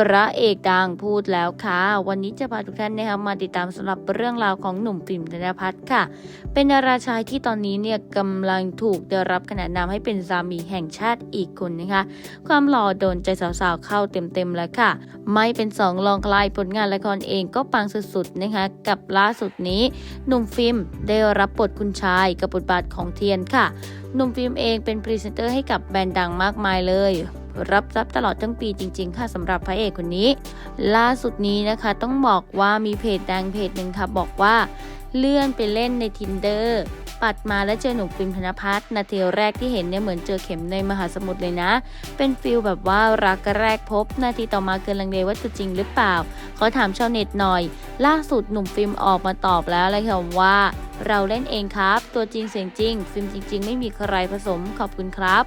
พระเอกดังพูดแล้วค่ะ วันนี้จะพาทุกท่านนะคะมาติดตามสำหรับเรื่องราวของหนุ่มฟิล์มธนพัฒน์ค่ะ เป็นดาราชายที่ตอนนี้เนี่ยกำลังถูกได้รับขนานนามให้เป็นสามีแห่งชาติอีกคนนะคะ ความหล่อโดนใจสาวๆเข้าเต็มๆแล้วค่ะ ไม่เป็นสองรองใครผลงานละครเองก็ปังสุดๆนะคะ กับล่าสุดนี้ หนุ่มฟิล์มได้รับบทคุณชายกับบทบาทของเทียนค่ะ หนุ่มฟิล์มเองเป็นพรีเซนเตอร์ให้กับแบรนด์ดังมากมายเลย รับทรัพย์ตลอดทั้งปีจริง ๆ ค่ะสำหรับพระเอกคนนี้ ล่าสุดนี้นะคะต้องบอกว่ามีเพจดังเพจหนึ่งค่ะบอกว่า เลื่อนไปเล่นใน tinder ปัดมาแล้วเจอหนุ่มฟิล์มธนพัฒน์นาทีแรกที่เห็นเนี่ยเหมือนเจอเข็มในมหาสมุทรเลยนะ เป็นฟิลแบบว่ารักแรกพบ นาทีต่อมาเกินลังเลว่าจะจริงหรือเปล่า ขอถามชาวเน็ตหน่อย ล่าสุดหนุ่มฟิล์มออกมาตอบแล้วเลยค่ะว่า เราเล่นเองครับ ตัวจริงเสียงจริง ฟิล์มจริง ๆ ไม่มีใครผสมขอบคุณครับ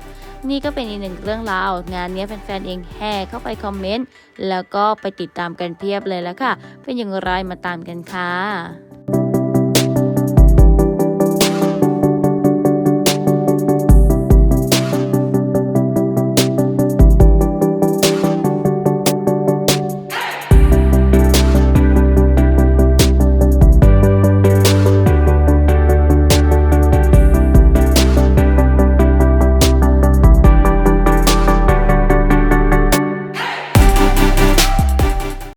นี่ก็เป็นอีกหนึ่งเรื่องราว งานนี้แฟนๆเองแห่เข้าไปคอมเมนต์ แล้วก็ไปติดตามกันเพียบเลยแล้วค่ะ เป็นอย่างไรมาตามกันค่ะ